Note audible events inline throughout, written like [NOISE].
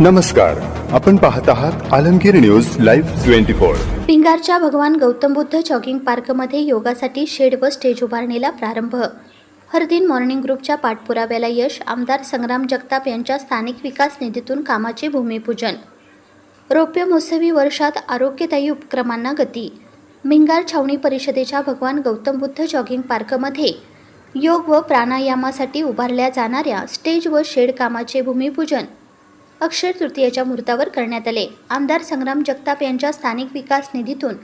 नमस्कार आपण पाहत आहात Alamgir news live twenty four. पिंगारच्या भगवान गौतम बुद्ध जॉगिंग पार्कमध्ये योगासाठी शेड व स्टेज उभारणीला प्रारंभ. हरदिन मॉर्निंग ग्रुपच्या पाठपुराव्याला यश आमदार संग्राम जगताप यांच्या स्थानिक विकास निधीतून कामाचे भूमिपूजन. रौप्य महोत्सवी वर्षात आरोग्यदायी उपक्रमांना गती. मिंगार छावणी परिषदेच्या भगवान गौतम बुद्ध जॉगिंग पार्कमध्ये योग व प्राणायामासाठी उभारल्या जाणाऱ्या स्टेज व शेड कामाचे भूमिपूजन. अक्षय तृतीयेच्या मुहूर्तावर करण्यात आले. आमदार संग्राम जगताप यांच्या स्थानिक विकास निधीतून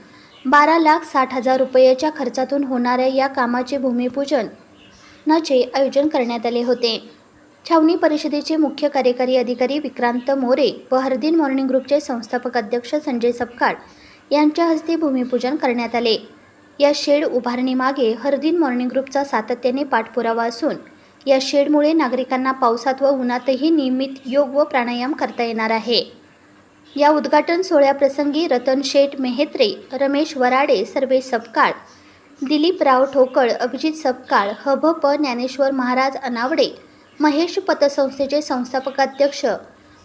बारा लाख साठ हजार रुपयाच्या खर्चातून होणाऱ्या या कामाचे भूमिपूजन नाचे आयोजन करण्यात आले होते. छावणी परिषदेचे मुख्य कार्यकारी अधिकारी विक्रांत मोरे व हरदिन मॉर्निंग ग्रुपचे संस्थापक अध्यक्ष संजय सपकाळ यांच्या हस्ते भूमिपूजन करण्यात आले. या शेड उभारणीमागे हरदिन मॉर्निंग ग्रुपचा सातत्याने पाठपुरावा असून या शेडमुळे नागरिकांना पावसात व उन्हातही नियमित योग व प्राणायाम करता येणार आहे. या उद्घाटन सोहळ्याप्रसंगी रतन शेठ मेहेत्रे रमेश वराडे सर्वे सपकाळ दिलीपराव ठोकळ अभिजित सपकाळ हभ प ज्ञानेश्वर महाराज अनावडे महेश पतसंस्थेचे संस्थापक अध्यक्ष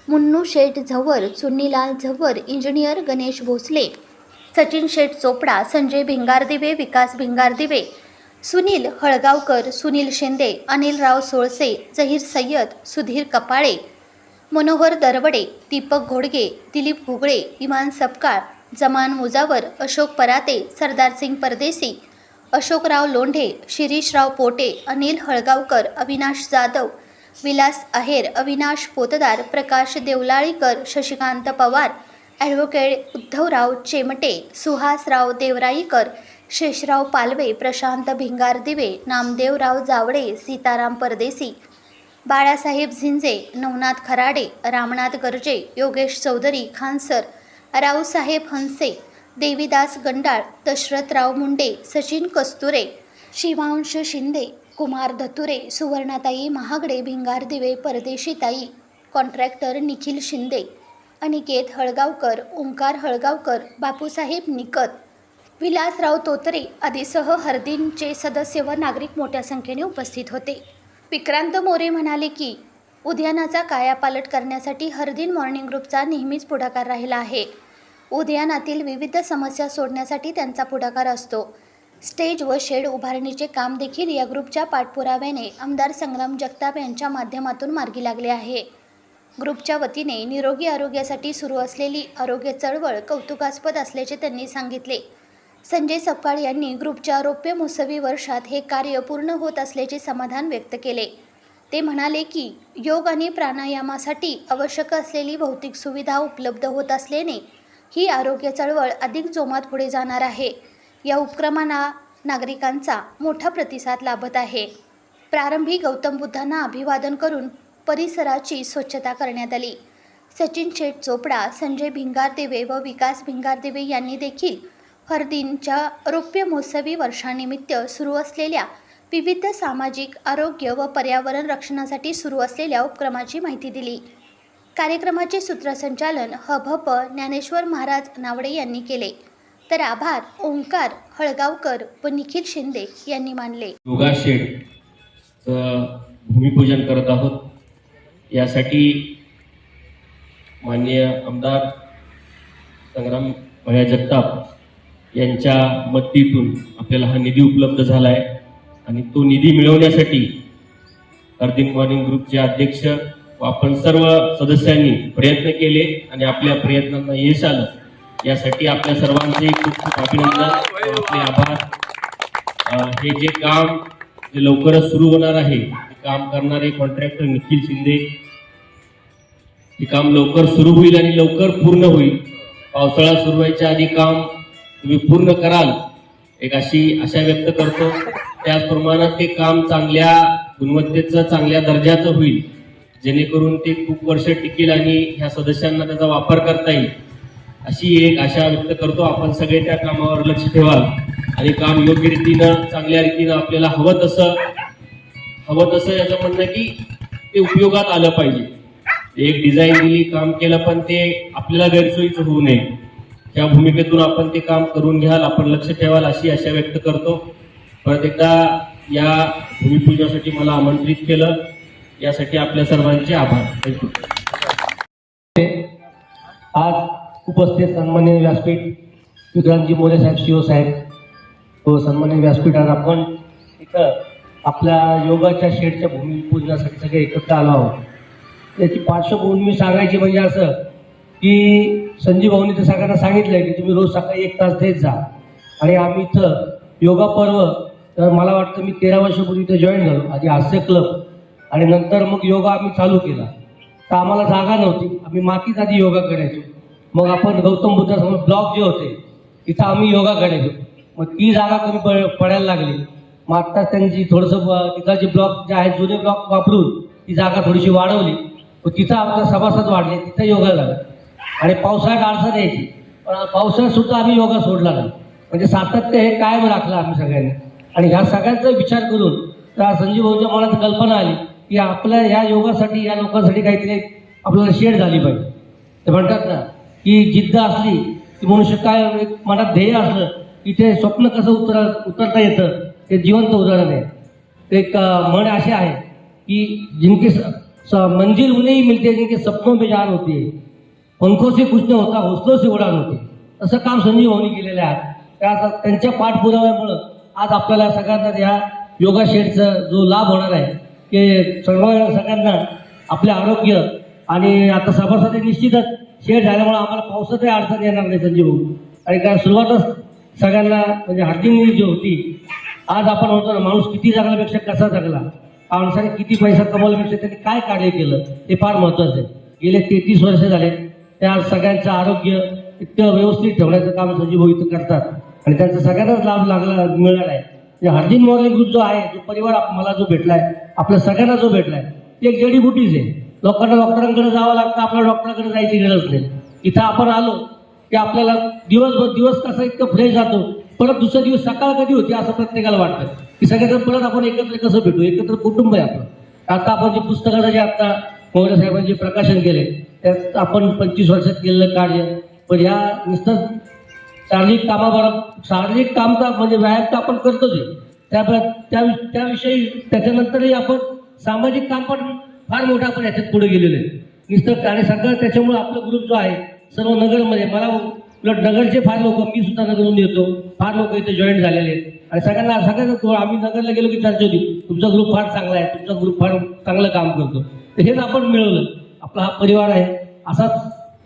मुन्नू शेठ झवर चुन्नीलाल झवर इंजिनियर गणेश भोसले सचिन शेठ चोपडा संजय भिंगारदिवे विकास भिंगारदिवे सुनील हळगावकर सुनील शिंदे अनिलराव सोळसे जहीर सय्यद सुधीर कपाळे मनोहर दरवडे दीपक घोडगे दिलीप घुगळे इमान सपकाळ जमान मुजावर अशोक पराते सरदारसिंग परदेसी अशोकराव लोंढे शिरीषराव पोटे अनिल हळगावकर अविनाश जाधव विलास अहेर अविनाश पोतदार प्रकाश देवलाळीकर शशिकांत पवार ॲडव्होकेट उद्धवराव चेमटे सुहासराव देवराईकर शेषराव पालवे प्रशांत भिंगारदिवे नामदेवराव जावडे सीताराम परदेसी बाळासाहेब झिंजे नवनाथ खराडे रामनाथ गर्जे योगेश चौधरी खानसर रावसाहेब हंसे देवीदास गंडाळ दशरथराव मुंडे सचिन कस्तुरे शिवांश शिंदे कुमार धतुरे सुवर्णाताई महागडे भिंगार दिवे परदेशीताई कॉन्ट्रॅक्टर निखिल शिंदे अनिकेत हळगावकर ओंकार हळगावकर बापूसाहेब निकत विलासराव तोतरे आदीसह हरदीनचे सदस्य व नागरिक मोठ्या संख्येने उपस्थित होते. विक्रांत मोरे म्हणाले की उद्यानाचा कायापालट करण्यासाठी हरदीन मॉर्निंग ग्रुपचा नेहमीच पुढाकार राहिला आहे. उद्यानातील विविध समस्या सोडण्यासाठी त्यांचा पुढाकार असतो. स्टेज व शेड उभारणीचे काम देखील या ग्रुपच्या पाठपुराव्याने आमदार संग्राम जगताप यांच्या माध्यमातून मार्गी लागले आहे. ग्रुपच्या वतीने निरोगी आरोग्यासाठी सुरू असलेली आरोग्य चळवळ कौतुकास्पद असल्याचे त्यांनी सांगितले. संजय सपकाळ यांनी ग्रुपच्या रौप्य महोत्सवी वर्षात हे कार्य पूर्ण होत असल्याचे समाधान व्यक्त केले. ते म्हणाले की योग आणि प्राणायामासाठी आवश्यक असलेली भौतिक सुविधा उपलब्ध होत असल्याने ही आरोग्य चळवळ अधिक जोमात पुढे जाणार आहे. या उपक्रमांना नागरिकांचा मोठा प्रतिसाद लाभत आहे. प्रारंभी गौतम बुद्धांना अभिवादन करून परिसराची स्वच्छता करण्यात आली. सचिन शेठ चोपडा संजय भिंगारदेवे व विकास भिंगारदेवे यांनी देखील हरदिनच्या रौप्य महोत्सवी वर्षानिमित्त सुरू असलेल्या विविध सामाजिक आरोग्य व पर्यावरण रक्षणासाठी सुरू असलेल्या उपक्रमाची माहिती दिली. कार्यक्रमाचे सूत्रसंचालन हभप ज्ञानेश्वर महाराज नावडे यांनी केले. तर आभार ओंकार हळगावकर व निखिल शिंदे यांनी मानले. योगा भूमिपूजन करत आहोत. यासाठी माननीय आमदार संग्राम भया जगताप यांच्या मदतीतून आपल्याला हा निधी उपलब्ध झाला आहे आणि तो निधी मिळवण्यासाठी अर्दिन मॉर्निंग ग्रुपचे अध्यक्ष व आपण सर्व सदस्यांनी प्रयत्न केले आणि आपल्या प्रयत्नांना यश आलं. यासाठी आपल्या सर्वांचे खूप खूप अभिनंदन आपले आभार. हे जे काम जे लवकरच सुरू होणार आहे ते काम करणारे कॉन्ट्रॅक्टर निखिल शिंदे. हे काम लवकर सुरू होईल आणि लवकर पूर्ण होईल. पावसाळा सुरू व्हायच्या आधी काम तुम्ही पूर्ण कराल. एक अशी आशा व्यक्त करतो. त्याचप्रमाणे ते काम चांगल्या गुणवत्तेचं चांगल्या दर्जाचं होईल. जेणेकरून ते खूप वर्ष टिकेल आणि ह्या सदस्यांना त्याचा वापर करता येईल. अशी एक आशा व्यक्त करतो. आपण सगळे त्या कामावर लक्ष ठेवाल. आणि काम योग्य रीतीनं चांगल्या रीतीनं आपल्याला हवं तसं हवं तसं याचं म्हणणं की ते उपयोगात आलं पाहिजे. एक डिझाईन दिली काम केलं पण ते आपल्याला गैरसोयीचं होऊ नये. या भूमिकेतून आपण ते काम करून घ्याल आपण लक्ष ठेवाल अशी आशा व्यक्त करतो. परत एकदा या भूमिपूजनासाठी मला आमंत्रित केलं. यासाठी आपल्या सर्वांचे आभार. थँक्यू आज उपस्थित सन्मान्य व्यासपीठ विक्रांतजी मोरे साहेब शिव साहेब. तो सन्मान्य व्यासपीठात आपण इथं आपल्या योगाच्या शेडच्या भूमिपूजनासाठी सगळे एकत्र आलो आहोत. त्याची पार्श्वभूमी सांगायची म्हणजे असं की संजीव भाऊनी तर सगळ्यांना सांगितलं आहे की तुम्ही रोज सकाळी एक तास देत जा. आणि आम्ही इथं योगा पर्व तर मला वाटतं मी तेरा वर्षापूर्वी इथं जॉईन झालो आधी हास्य क्लब आणि नंतर मग योगा आम्ही चालू केला. तर आम्हाला जागा नव्हती. आम्ही मातीत आधी योगा करायचो. मग आपण गौतम बुद्धासमोर ब्लॉक जे होते तिथं आम्ही योगा करायचो. मग ती जागा कमी पड पडायला लागली. मग आत्ता त्यांची थोडंसं तिथं जे ब्लॉक जे आहेत जुने ब्लॉक वापरून ती जागा थोडीशी वाढवली. मग तिथं आमचा सभासद वाढले तिथं योगा लागला आणि पावसाळ्यात अडचण यायची पण पावसाळ्यात सुद्धा आम्ही योगा सोडला नाही. म्हणजे सातत्य हे कायम राखलं आम्ही सगळ्यांनी. आणि ह्या सगळ्यांचा विचार करून त्या संजीव भाऊच्या मनात कल्पना आली की आपल्या ह्या योगासाठी या लोकांसाठी काहीतरी आपल्याला शेड झाली पाहिजे. ते म्हणतात ना की जिद्द असली की मनुष्य काय मनात ध्येय असलं की ते स्वप्न कसं उतर उतरता येतं ते जिवंत उदाहरण आहे. ते एक म्हण असे आहे की जिनके स- स- मंजिल उन्हें मिळते जिनके सपनों में जान होती. है पंखों से कुछ न होता हौसलों से उडान होते. असं काम संजीव भाऊनी केलेलं आहे. त्या त्यांच्या पाठपुराव्यामुळं आज आपल्याला सगळ्यांना या योगा शेडचा जो लाभ होणार आहे की सर्व सगळ्यांना आपले आरोग्य आणि आता सभासद निश्चितच शेड झाल्यामुळे आम्हाला पावसातही अडचण येणार नाही संजीव भाऊ. आणि काय सुरुवातच सगळ्यांना म्हणजे हार्दिक जी होती आज आपण म्हणतो ना माणूस किती जगल्यापेक्षा कसा जगला? माणसाने किती पैसा कमवल्यापेक्षा त्यांनी काय कार्य केलं ते फार महत्वाचं आहे. गेले तेहतीस वर्ष झाले त्या सगळ्यांचं आरोग्य इतकं व्यवस्थित ठेवण्याचं काम सजीव इथं करतात. आणि त्यांचा सगळ्यांनाच लाभ लागला मिळणार आहे म्हणजे हार्दिक मॉर्निंग ग्रुप जो आहे जो परिवार मला जो भेटलाय आपल्या सगळ्यांना जो भेटलाय ती एक जडीबुटीच आहे. लोकांना डॉक्टरांकडे जावं लागतं आपल्या डॉक्टरांकडे जायची गरज नाही. इथं आपण आलो की आपल्याला दिवसभर दिवस कसा इतकं फ्रेश जातो परत दुसरा दिवस सकाळ कधी होती असं प्रत्येकाला वाटतं. की सगळ्यांना परत आपण एकत्र कसं भेटू? एकत्र कुटुंब आहे आपलं. आता आपण जे पुस्तकाचं जे आता मोरे साहेबांनी प्रकाशन केले त्यात आपण पंचवीस वर्षात केलेलं कार्य. पण ह्या नुसतं शारीरिक कामाबरोबर शारीरिक काम तर म्हणजे व्यायाम तर आपण करतोच आहे. त्या त्या त्याविषयी त्याच्यानंतरही आपण सामाजिक काम पण फार मोठं आपण याच्यात पुढे गेलेलं आहे. नुसतं आणि सगळं त्याच्यामुळं आपला ग्रुप जो आहे सर्व नगरमध्ये मला उलट नगरचे फार लोक मी सुद्धा नगरहून येतो. फार लोक इथे जॉईन झालेले आहेत. आणि सगळ्यांना सगळ्यांना आम्ही नगरला गेलो की चर्चा होती तुमचा ग्रुप फार चांगला आहे तुमचा ग्रुप फार चांगलं काम करतो. हेच आपण मिळवलं. आपला हा परिवार आहे. असाच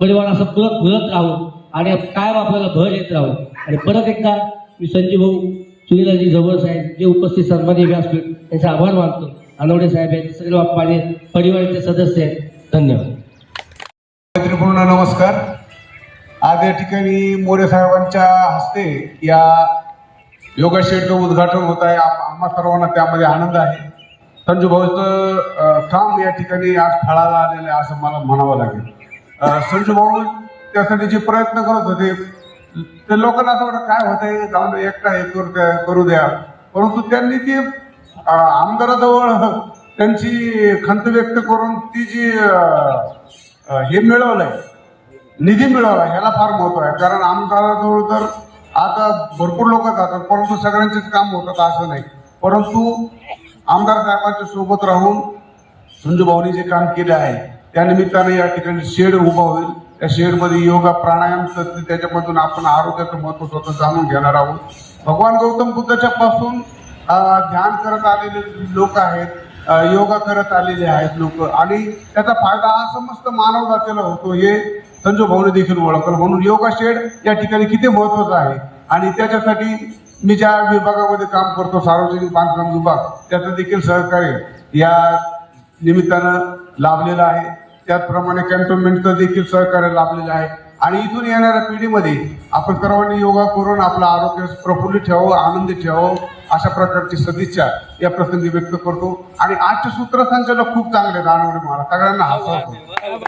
परिवार असं फुलत फुलत राहू आणि कायम आपल्याला भर येत राहू. आणि परत एकदा मी संजीव भाऊ सुनीलाजी जवळ साहेब जे उपस्थित सन्मानी व्यासपीठ त्यांचे आभार मानतो. अनवडे साहेब आहेत सगळे माझे परिवाराचे सदस्य आहेत. धन्यवाद. मैत्रीपूर्ण नमस्कार. आज या ठिकाणी मोरे साहेबांच्या हस्ते या योगा शेडचं उद्घाटन होत आहे. आम्हा सर्वांना त्यामध्ये आनंद आहे. संजू भाऊचं काम या ठिकाणी आज फळाला आलेलं आहे असं मला म्हणावं लागेल. अ, संजू भाऊ त्यासाठी जे प्रयत्न करत होते ते लोकांना असं वाटत काय होतंय? जाऊन एकटा हे करू द्या करू द्या. परंतु त्यांनी ती आमदाराजवळ त्यांची खंत व्यक्त करून ती जी हे मिळवलंय निधी मिळवला ह्याला फार महत्त्व आहे. कारण आमदाराजवळ तर आता भरपूर लोक जातात परंतु सगळ्यांचेच काम होतात असं नाही. परंतु आमदार साहेबांच्या सोबत राहून संजू भाऊनी जे काम केले आहे त्यानिमित्ताने या ठिकाणी शेड उभा होईल. त्या शेडमध्ये योगा प्राणायाम करतील त्याच्यामधून आपण आरोग्याचं महत्त्व स्वतः जाणून घेणार आहोत. भगवान गौतम बुद्धाच्या पासून ध्यान करत आलेले लोक आहेत योगा करत आलेले आहेत लोक. आणि त्याचा फायदा हा समस्त मानव जातीला होतो. हे संजू भाऊने देखील ओळखलं. म्हणून योगा शेड या ठिकाणी किती महत्वाचं आहे. आणि त्याच्यासाठी मी ज्या विभागामध्ये काम करतो सार्वजनिक बांधकाम विभाग त्याचं देखील सहकार्य या निमित्तानं लाभलेलं आहे. त्याचप्रमाणे कॅन्टोनमेंटचं देखील सहकार्य लाभलेलं आहे. आणि इथून येणाऱ्या पिढीमध्ये आपण सर्वांनी योगा करून आपलं आरोग्य प्रफुल्लित ठेवावं आनंदी ठेवावं अशा प्रकारची सदिच्छा या प्रसंगी व्यक्त करतो. आणि आजचे सूत्रसंचालक खूप चांगले रानवडे मला. सगळ्यांना हसवतो.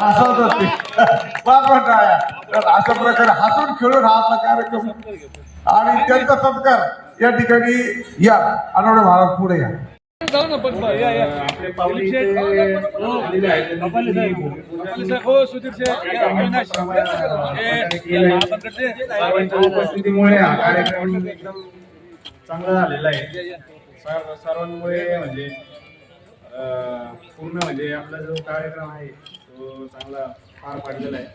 हसवत असते [LAUGHS] अशा प्रकारे हसून खेळून हा आपला कार्यक्रम आणि त्यांचा सत्कार या ठिकाणी या. अनवडे महाराज पुढे या. उपस्थितीमुळे हा कार्यक्रम एकदम चांगला झालेला आहे. सर्व सर्वांमुळे म्हणजे पूर्ण म्हणजे आपला जो कार्यक्रम आहे तो चांगला पार पाडलेला आहे.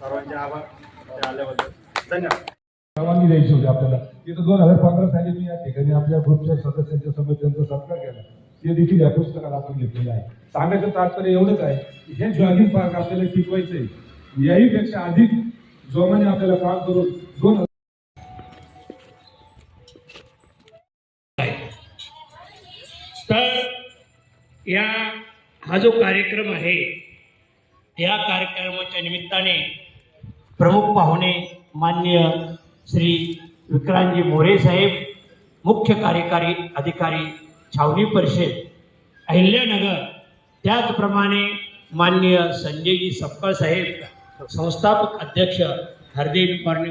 सर्वांचे आभार आल्याबद्दल. धन्यवाद. परवानगी द्यायची होती आपल्याला. तिथं दोन हजार पंधरा साली मी या ठिकाणी आपल्या ग्रुपच्या सदस्यांच्या समोर त्यांचा सत्कार केला. ते देखील या पुस्तकात आपण घेतलेलं आहे. सांगायचं तात्पर्य एवढंच आहे की हे जॉगिंग पार्क आपल्याला टिकवायचं आहे याही पेक्षा अधिक जोमाने आपल्याला काम करून दोन तर या हा जो कार्यक्रम आहे या कार्यक्रमाच्या निमित्ताने प्रमुख पाहुणे मान्य श्री विक्रांतजी मोरे साहेब मुख्य कार्यकारी अधिकारी छावणी परिषद अहिल्यानगर. त्याचप्रमाणे माननीय संजयजी सपकाळ साहेब संस्थापक अध्यक्ष हरदेव मॉर्निंग